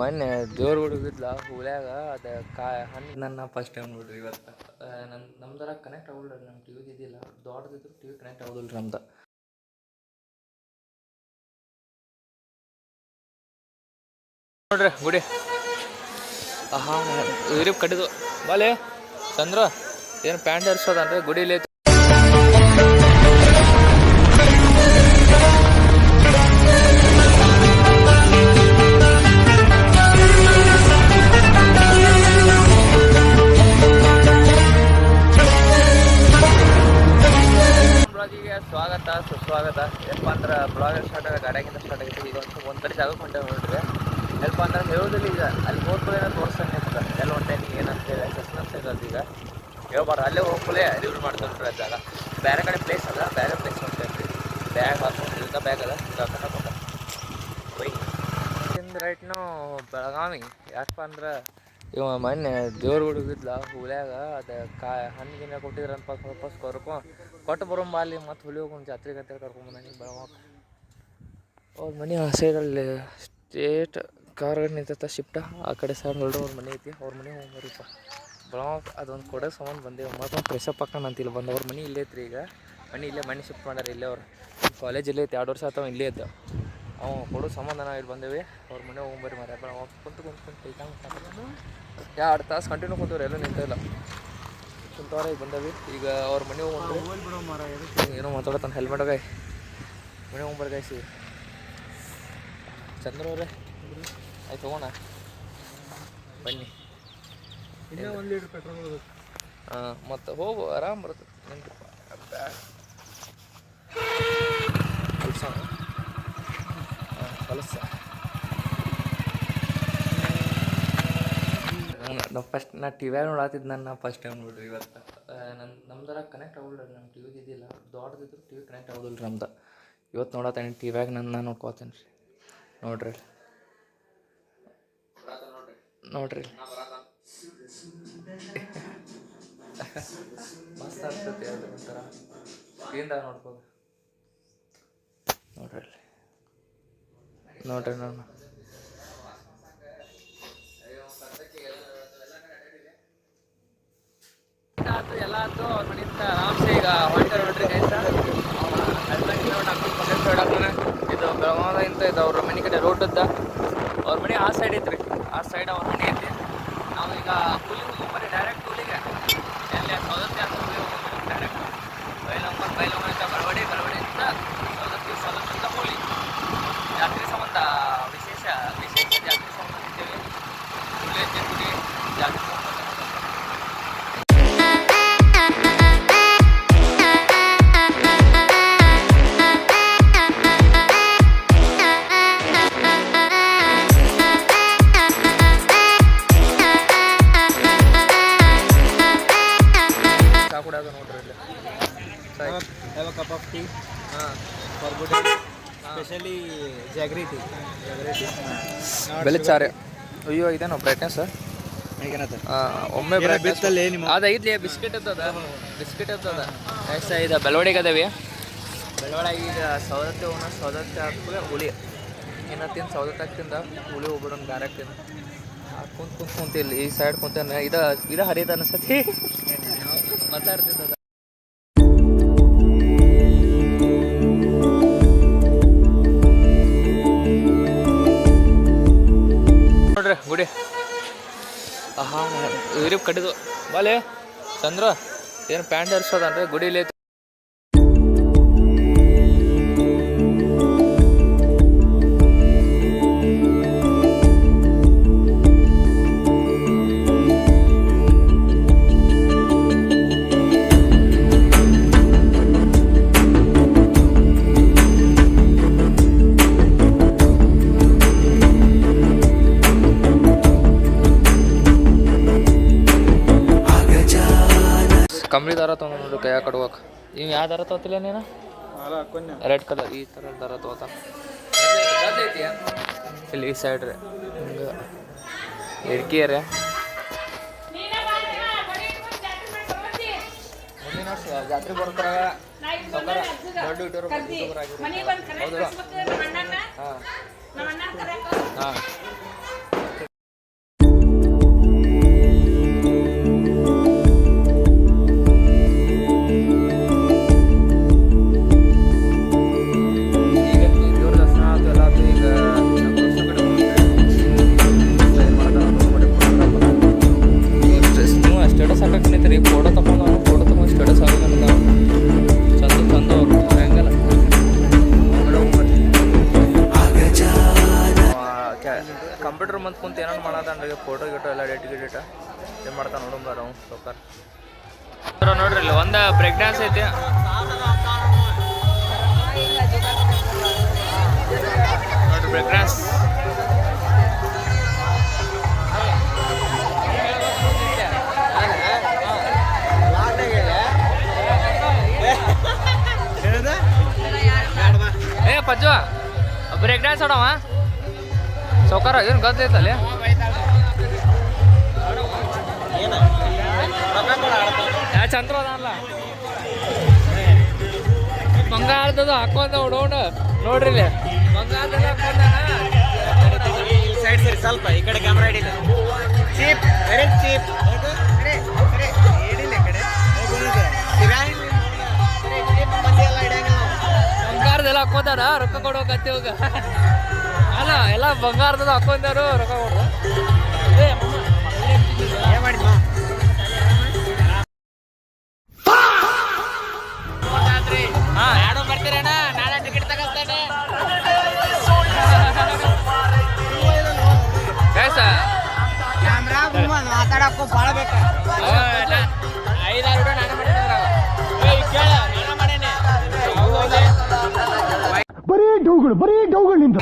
ಮೊನ್ನೆ ದೇವ್ರ ಹುಡುಗಿದ್ಲ ಹುಳ್ಯಾಗ ಅದ ಕಾ ಹಣ್ಣು ನನ್ನ ಫಸ್ಟ್ ಟೈಮ್ ನೋಡ್ರಿ ಇವತ್ತು. ನಮ್ದರ ಕನೆಕ್ಟ್ ಆಗೋಲ್ರಿ ನಮ್ಮ ಟಿ ಇದಿಲ್ಲ ಇದ್ದಿಲ್ಲ. ದೊಡ್ಡದಿದ್ರು ಟಿ ವಿ ಕನೆಕ್ಟ್ ಆಗೋದಿಲ್ಲ ನಮ್ದು. ನೋಡ್ರಿ, ಗುಡಿ. ಆಹಾ ಇವ್ರಿಗೆ ಕಟ್ಟಿದು ಬಾಲೆ, ಚಂದ್ರ, ಏನು ಪ್ಯಾಂಟ್ ಹರ್ಸೋದನ್ರಿ ಗುಡಿಲಿ ಸ್ವಾಗತ, ಸುಸ್ವಾಗತ. ಏನಪ್ಪ ಅಂದ್ರೆ ಬ್ಲಾಗ್ ಸ್ಟಾರ್ಟ್ ಆಗ ಗಾಡಿಯಾಗಿಂದ ಸ್ಟಾರ್ಟ್ ಆಗೈತಿ ಈಗ ಒಂದು ಒಂದು ಕಡೆ ಜಾಗಕ್ಕೆ ಹೊಂಟೇವೆ ನೋಡ್ರಿ ಏನಪ್ಪ ಅಂದ್ರೆ ಹೇಳೋದಿಲ್ಲ ಈಗ ಅಲ್ಲಿ ಹೋದ್ಮೇಲೆ ಏನೋ ತೋರಿಸ್ತಾನೆ ಅಂತ ಎಲ್ಲ ಹೊಂಟೇನಿ ಏನಂತ ಹೇಳಿ ಸಸ್ಪೆನ್ಸ್ ಇರೋದು ಈಗ. ಹೇಳ್ಬಾರ್ದು. ಅಲ್ಲೇ ಹೋಗ್ಕೊಳ್ಳೆ ರಿವ್ಯೂ ಮಾಡ್ತಾರೆ ಆ ಜಾಗ. ಬೇರೆ ಕಡೆ ಪ್ಲೇಸ್ ಅಲ್ಲ, ಬೇರೆ ಪ್ಲೇಸ್ ಹೊಂಟೇನ್ರಿ ಬ್ಯಾಗ್ ಹಾಕೊಂಡು ಇಲ್ಕ ಬ್ಯಾಗ್ ಅದ ಈಗ ಕರ್ಕೊಂಡ್ ಬೈ ರೈಟ್ ನಾವು ಬೆಳಗಾವಿ. ಯಾಕಪ್ಪ ಅಂದ್ರೆ ಇವ ಮೊನ್ನೆ ದೇವ್ರ ಹುಡುಗಿದ್ಲ ಹುಲ್ಯಾಗ ಅದ ಕಾ ಹಣ್ಣು ಗಿನ್ನ ಕೊಟ್ಟಿದ್ರಂತ ವಾಪಸ್ ಕರ್ಕೊ, ಕೊಟ್ಟು ಬರೋಂಬ ಅಲ್ಲಿ ಮತ್ತೆ ಹುಲಿ ಹೋಗಿ ಜಾತ್ರೆಗೆ ಅಂತೇಳಿ ಕರ್ಕೊಂಬಂದಾನಿ ಬೆಳಗಾವಿ ಅವ್ರ ಮನೆ ಆ ಸೈಡಲ್ಲಿ ಸ್ಟೇಟ್ ಕಾರ್ ನಿಂತೈತೆ ಶಿಫ್ಟ, ಆ ಕಡೆ ಸೈಡ್ ನೋಡ್ರಿ ಅವ್ರ ಮನೆ ಐತಿ, ಅವ್ರ ಮನೆ ಹೋಗ್ಬರಿಪ್ಪ ಬೆಳಗಾವ್ ಅದೊಂದು ಕೊಡೋ ಸಂಬಂಧ ಬಂದೇವು ಮತ್ತೊಂದು ಫ್ರೆಶಪ್ ಹಾಕೋಣ ಅಂತ ಇಲ್ಲಿ ಬಂದು, ಅವ್ರ ಮನೆ ಇಲ್ಲೇ ಐತ್ರಿ ಈಗ. ಮನೆ ಇಲ್ಲೇ, ಮನೆ ಶಿಫ್ಟ್ ಮಾಡ್ಯಾರ ಇಲ್ಲೇ ಅವ್ರು. ಕಾಲೇಜ್ ಇಲ್ಲೇ ಐತಿ, ಎರಡು ವರ್ಷ ಆತವ ಇಲ್ಲೇ ಇದ್ದ. ಅವ ಕೊಡೋ ಸಂಬಂಧ ನಾವು ಇಲ್ಲಿ ಬಂದೇವಿ, ಅವ್ರ ಮನೆ ಹೋಗ್ಬರಿ ಮರ ಕುಂತ ಕುಂತು ಕುಂತು ಎರಡು ತಾಸು ಕಂಟಿನ್ಯೂ ಕುಂತವ್ರೆ ಎಲ್ಲೂ ನಿಂತಿಲ್ಲ ಕುಂತವ್ರೆ ಈಗ ಬಂದವಿ. ಈಗ ಅವ್ರ ಮನೆ ಹೋಗಿ ಏನೋ ಮಾತಾಡತ್ತಾನೆ ಹೆಲ್ಮೆಟ್ ಗಾಯ್ ಮನೆ ಹೋಗ್ಬರ್ ಗಾಯ್ಸಿ ಚಂದ್ರ ಅವ್ರೆ ಆಯ್ತು ಹೋಗೋಣ ಬನ್ನಿ. ಇನ್ನೂ ಒಂದು ಲೀಟ್ರ್ ಪೆಟ್ರೋಲ್ ಹಾಂ ಮತ್ತು ಹೋಗು ಆರಾಮ್ ಬರುತ್ತೆ. ಕಲಸ ಹಾಂ ಕಲಸ ನಾವು ಫಸ್ಟ್ ನಾ ಟಿ ವ್ಯಾಗ ನೋಡತ್ತಿದ್ದು ನಾನು ನಾ ಫಸ್ಟ್ ಟೈಮ್ ನೋಡ್ರಿ ಇವತ್ತು. ನನ್ನ ನಮ್ದರ ಕನೆಕ್ಟ್ ಆಗೋಲ್ಲ ನಮ್ಮ ಟಿ ವಿಗೆ ಇದ್ದಿಲ್ಲ. ದೊಡ್ಡದಿದ್ರು ಟಿ ವಿ ಕನೆಕ್ಟ್ ಆಗೋದಿಲ್ಲ ರೀ ನಮ್ದು. ಇವತ್ತು ನೋಡತ್ತೇನೆ ಟಿ ವ್ಯಾಗ ನನ್ನ ನಾನು ನೋಡ್ಕೋತೇನೆ ರೀ ನೋಡ್ರಿ. ನೋಡ್ರಿ. ಮಸ್ತ್ ಆಗ್ತೈತಿ ಅದ್ರ ಒಂಥರ. ಸ್ಕ್ರೀನ್ದಾಗ ನೋಡ್ಬೋದು. ನೋಡ್ರಿ ನೋಡ್ರಿ ನಾನು. ಎಲ್ಲ ಆತು ಅವ್ರ ಮನೆಯಿಂದ ಆರಾಮ್ಸೆ ಈಗ ಹೊಂಟಾರ ನೋಡ್ರಿ ಗೈಸ ಇದು ಬೆಳಗಾವಿಂದ ಅವ್ರ ಮನೆ ಕಡೆ ರೋಡ್ ಇದ್ದ ಅವ್ರ ಮನೆ ಆ ಸೈಡ್ ಐತ್ರಿ. ಆ ಸೈಡ್ ಅವ್ರ ಮನೆ ಐತಿ ನಾವು ಈಗ Not ಬೆಲೆ sugar ಚಾರೆ. tea. ಅಯ್ಯೋ ಇದೇನೋ ಬ್ರೈಟ್ನೆಸ್? ಒಮ್ಮೆ ಏನೋ ಅದ ಐತ್ಲಿ ಬಿಸ್ಕೆಟ್ ಇರ್ತದ. ಬಿಸ್ಕೆಟ್ ಇರ್ತದ. ಎಷ್ಟ ಇದ ಬೆಳವಡಿಗೆ ಅದಾವೆ. ಬೆಳವಡಿಗೆ ಈಗ ಸೌದತ್ತೆ ಹೋಗೋಣ ಸೌದತ್ತೆ ಹಾಕಿದ್ರೆ ಹುಳಿ. ಇನ್ನ ತಿಂದು ಸೌದತ್ತೆ ಹಾಕ್ತಿಂದ ಹುಳಿ ಹೋಗ್ಬಿಡೋಣ ಗಾರ ತಿಂದ. ಕುಂತ್ ಕುಂತ್ ಕುಂತ ಇಲ್ಲಿ ಈ ಸೈಡ್ ಕುಂತೇನೆ. ಇದ ಇದ ಹರಿಯದ ಅನ್ಸತಿ ಮಾತಾಡ್ತಿದ್ದ ಆಹಾ ಇವ್ರಿಗೆ ಕಡಿದು. ಬಾಲೆ ಚಂದ್ರ ಏನು ಪ್ಯಾಂಟ್ ಹರ್ಸೋದನ್ರಿ ಗುಡಿಲಿ ಯಾವ ದರ ತೋತಿಲ್ಲ ನೀನು. ರೆಡ್ ಕಲರ್ ಈ ಥರ ದರ ತೋತ. ಇಲ್ಲಿ ಈ ಸೈಡ್ ರೀ. ಹಿಂಗೆ. ಜಾತ್ರೆ ಬರ್ತಾರ. ದೊಡ್ಡ ಯೂಟ್ಯೂಬರ್ ಹಾ. ಆಗಿರೋ ಕಂಪ್ಯೂಟರ್ ಮತ್ತೆ ಕುಂತ ಏನೋ ಅಂದ್ರೆ ಫೋಟೋ ಗಿಟೋ ಎಲ್ಲ ಡೇಟ್ ಗಿಡೇಟ ಏನು ಮಾಡ್ತಾನೆ ನೋಡಂಬಾರ ಅವ್ನು ಸೌಕರ್. ನೋಡ್ರಿ ಇಲ್ಲಿ ಒಂದು ಬ್ರೇಕ್ ಡ್ಯಾನ್ಸ್ ಐತಿ. ನೋಡ್ರಿ ಬ್ರೇಕ್ ಡ್ಯಾನ್ಸ್ ಏ ಪಜ್ಜು ಬ್ರೇಕ್ ಡ್ಯಾನ್ಸ್ ಆಡವ? ಸೌಕಾರ ಏನು ಗೊತ್ತೈತಲ್ಲಿ ಯಾ ಚಂದ್ರ ಅಲ್ಲ ಬಂಗಾರದದು ಹಾಕೊಂಡ ಹುಡೋಣ ನೋಡ್ರಿ ಇಲ್ಲಿ. ಬಂಗಾರದಲ್ಲಿ ಸೈಡ್ ಸರಿ ಸ್ವಲ್ಪ ಈ ಕಡೆ ಕ್ಯಾಮ್ರಾ ಹಿಡಿಲ್ಲ ಚೀಪ್ ವೆರಿ ಚೀಪ್ ಕಡೆ ಹಾಕೋತಾರ ರೊಕ್ಕ ಕೊಡೋಕತ್ತಿ ಹೋಗ. ಅಲ್ಲ ಎಲ್ಲ ಬಂಗಾರದ ಹಾಕೊಂಡಾರು ರೊಕ್ಕ ಕೊಡು ಏ ಮಮ್ಮ, ಏನ್ ಮಾಡಿದ್ಮ ಹಾ. ಯಾರು ಬರ್ತೀರಣ್ಣ? ನಾಳೆ ಟಿಕೆಟ್ ತಗೋಸ್ತೇನೆ. ಗೈಸ ಕ್ಯಾಮ್ರಾ ಮಾತಾಡಕ್ಕೂ ಭಾಳ ಬೇಕು? ಐದಾರು ನಾನು ಮಾಡಿದ್ರೆ ಕೇಳ ನಾನು ಮಾಡೇನೆ. ಡೌಗಳು, ಬರೀ ಡೌಗಳು ನಿಂದು.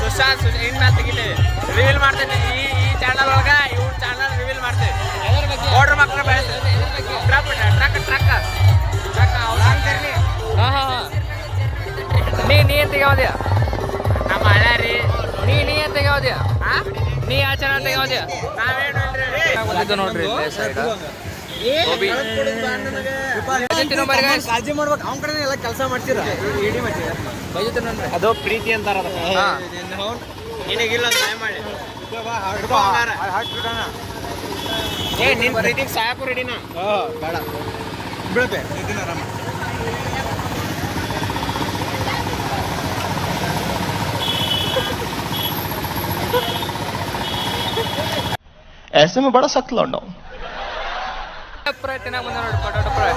ಸುಶಾಂತ್ ರಿವೀಲ್ ಮಾಡ್ತೇನೆ ಈ ಈ ಚಾನಲ್ ಒಳಗ ಇವ್ರ ಚಾನಲ್ ರಿವೀಲ್ ಮಾಡ್ತೇವೆ ಆರ್ಡರ್ ಟ್ರಕ್ ಟ್ರಕ್ ಟ್ರಕ್ ನೀ ತೆಗಿಯೋದ್ಯಾ? ನಮ್ಮ ಹಳೆ ರೀ ನೀ ನೀ ಏನ್ ತೆಗಿಯೋದ್ಯಾ? ನೀ ಯಾವ ತೆಗಿಯೋದ್ಯಾ? ನಾವೇನು ನೋಡ್ರಿ guys. ಕಾಳಜಿ ಮಾಡ್ಬೇಕು. ಅವ್ನ ಕಡೆ ಎಲ್ಲ ಕೆಲಸ ಮಾಡ್ತೀರ. ಅದು ಪ್ರೀತಿ ಅಂತಾರ ಹಾ. ನಿನಗಿಲ್ಲ ಸಹಾಯ ಮಾಡಿ. ಏ ನಿನ್ ಪ್ರೀತಿಗೆ ಸಾಕು ರೆಡಿನಾ ಬೇಡ. ಬೀಳ್ತೆ ऐसे में बड़ा सख्त लौंडा हूँ ಫ್ರೈ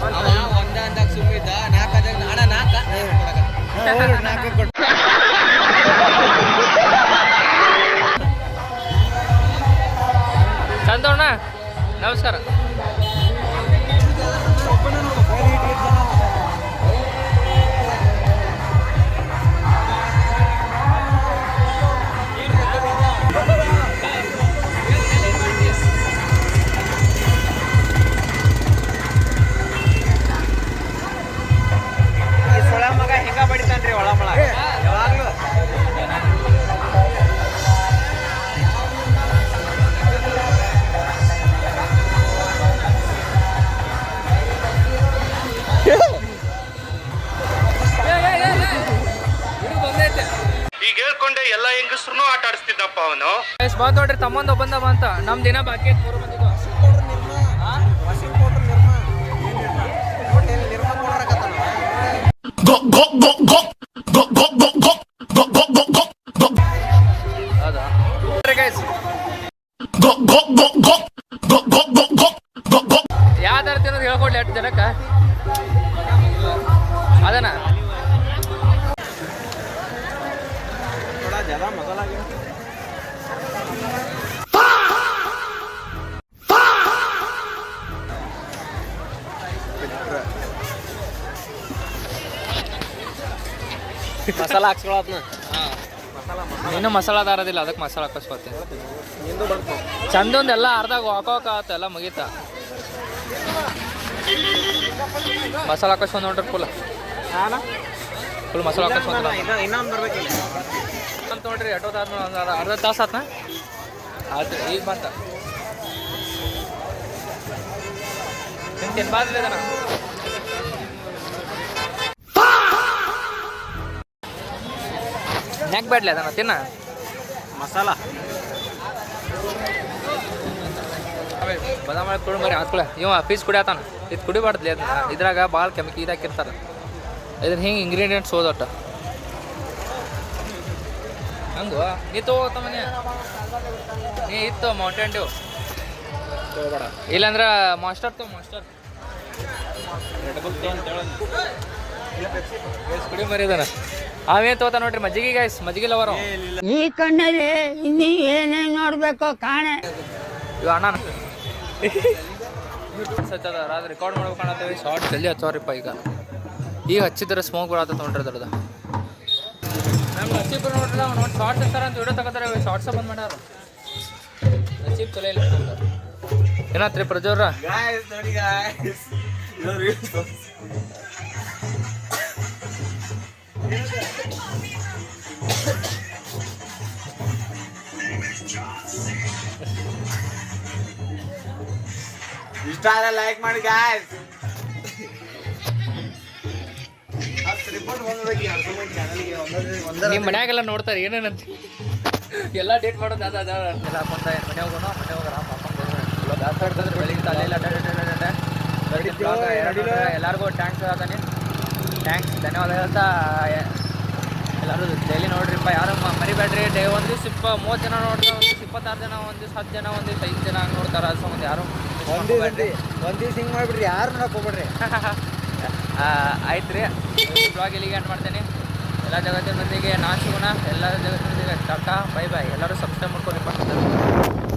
ಒಂದ ಅಂದಾಗ ನಾಲ್ಕು ನಾಲ್ಕು ನಾಲ್ಕು ಚಂದೋಣ ನಮಸ್ಕಾರ. ಎಲ್ಲ ಹೆಂಗಸ್ರು ಆಟ ಆಡಿಸ್ತಿದ್ದಪ್ಪ ಅವನು ಬಂದ್ ನೋಡ್ರಿ ಬಂದ ಬಂದ ಅಂತ ನಮ್ ದಿನ ಬಾಕಿ ಐತ್ ಮೂರು ಮಂದಿದು ಹೌದಾ ಗೊ ಯಾವ್ದಾರ ಮಸಾಲ ಹಾಕ್ಸ್ಕೊಳತ್ನ ಇನ್ನೂ ಮಸಾಲ ದಾರದಿಲ್ಲ ಅದಕ್ಕೆ ಮಸಾಲ ಹಾಕಿಸ್ಕೊತೀನಿ ಚಂದೊಂದು ಎಲ್ಲ ಅರ್ಧಾಗ ಆತ ಎಲ್ಲ ಮುಗೀತ. ಮಸಾಲ ಹಾಕಿಸ್ಕೊಂಡು ನೋಡ್ರಿ ಫುಲ್ ಫುಲ್ ಮಸಾಲ ಹಾಕಿಸ್ಕೊಂಡು ಇನ್ನೊಂದು ಬರ್ಬೇಕಿಲ್ಲ ಅಂತ ನೋಡ್ರಿ ಆಟೋ ತಾಸ ಒಂದು ಅರ್ಧ ತಾಸು ಆತ್ನ? ಆಯ್ತು ಈಗ ಬಂತ ನಿಮ್ಗೆ ಬಾದ್ಲಿ ಅದನ್ನ ಬೇಡ್ಲಿ ಅದನ್ನು ತಿನ್ನ? ಮಸಾಲ. ಬದಾಮ ಕುಡಿ ಮರಿ ಹಾಕ್ಕೊಳ ಇವ ಪೀಸ್ ಕುಡಿಯತಾನ ಇದು ಕುಡಿಬಾರ್ದ್ಲಿ ಅದನ್ನ ಇದ್ರಾಗ ಭಾಳ ಕೆಮಿಕಲ್ ಇದಾಕಿರ್ತಾರೆ. ಇದ್ರ ಹಿಂಗೆ ಇಂಗ್ರೀಡಿಯೆಂಟ್ಸ್ ಓದೋಟ ಹಂಗು? ನೀ ತಗೋತ ಮನೆ. ನೀ ಇತ್ತು ಮೌಂಟೇನ್ ಡ್ಯೂ ಇಲ್ಲಾಂದ್ರೆ ಮಾಸ್ಟರ್ ತೋ ಮಾಸ್ಟರ್. ಕುಡಿ ಮರಿದಾನ ಅವೇನು ತಗೋತ ನೋಡ್ರಿ ಮಜ್ಜಿಗೆ ಗೈಸ್ ಮಜ್ಜಿಗೆ ಲವರ್ ಈ ಕಣ್ಣಲ್ಲಿ ಇನ್ನಿ ಏನೇನ್ ನೋಡ್ಬೇಕು ಕಾಣೆ. ಇವ ಅಣ್ಣ ಹಚ್ಚದ ರಾತ್ರಿ ರೆಕಾರ್ಡ್ ಮಾಡ್ಬೇಕು ಅನ್ನತ್ತೇವೆ ಶಾರ್ಟ್ ಜಲ್ದಿ ಹಚ್ಚವ್ರಿಪ್ಪ ಈಗ. ಈಗ ಹಚ್ಚಿದ್ರೆ ಸ್ಮೋಕ್ ಬರತ್ತ ನೋಡ್ರಿ ಅದ್ರದ ನಮ್ಗೆ ನಸೀಬ್ ನೋಡ್ರಿ ಅವ್ನು ನೋಡಿ ಶಾರ್ಟ್ಸ್ ಹಚ್ಚಾರ ಅಂತ ವಿಡಿಯೋ ತಗೋತಾರೆ ಶಾರ್ಟ್ಸ್ ಬಂದ್ ಮಾಡ್ಯಾರ ನಸೀಬ್ ಚಲೋ ಇಲ್ಲ ಏನಾತ್ರಿ ಪ್ರಜೋರ ನೋಡಿ ಇಷ್ಟ ಆದ್ರೆ ಲೈಕ್ ಮಾಡಿ ಗಾಯ್ಸ್ ನಿಮ್ಮ ಮನ್ಯಾಗೆಲ್ಲ ನೋಡ್ತಾರೆ ಏನೇನಂತ ಎಲ್ಲ ಡೇಟ್ ಮಾಡೋದು ಅದ ಅದ. ಎಲ್ಲ ಹಾಕೊಂತ ಮನೆ ಹೋಗೋಣ ಮನೆ ಹೋಗೋಣ ಹಾಕೊಂಡು ಬೆಳಿಗ್ಗೆ ಎಲ್ಲರಿಗೂ ಟ್ಯಾಂಕ್ಸ್ ಅದಾನೆ ಟ್ಯಾಂಕ್ಸ್ ಧನ್ಯವಾದ ಹೇಳ್ತಾ ಎಲ್ಲರೂ ಡೈಲಿ ನೋಡ್ರಿಪ್ಪ ಯಾರು ಮರಿಬೇಡ್ರಿ. ಡೇ ಒಂದು ದಿವ್ಸ ಇಪ್ಪ ಮೂವತ್ತು ಜನ ನೋಡ್ತಾರೆ ಒಂದು ದಿವ್ಸ ಇಪ್ಪತ್ತಾರು ಜನ ಒಂದು ದಿವ್ಸ ಹತ್ತು ಜನ ಒಂದು ದಿವ್ಸ ಐದು ಜನ ಹಂಗೆ ನೋಡ್ತಾರೆ. ಅದು ಒಂದು ಯಾರು ಒಂದ್ ಹಿಂಗೆ ಒಂದ್ ದಿವ್ಸ ಹಿಂಗ್ ಮಾಡ್ಬಿಡ್ರಿ ಯಾರು ನೋಡಕ್ಕೆ ಹೋಗ್ಬೇಡ್ರಿ. ಆಯ್ತು ರೀ ಬ್ಲಾಗ್ ಇಲ್ಲಿಗೆ ಎಂಡ್ ಮಾಡ್ತೀನಿ? ಎಲ್ಲ ಜಗತ್ತಿನ ಮಂದಿಗೆ ನಾಚಿಗುಣ ಎಲ್ಲ ಜಗತ್ತಿನ ಮಂದಿಗೆ ಟಾಟಾ ಬೈ ಬೈ ಎಲ್ಲರೂ ಸಬ್ಸ್ಕ್ರೈಬ್ ಮಾಡ್ಕೊರಿಪ್ಪ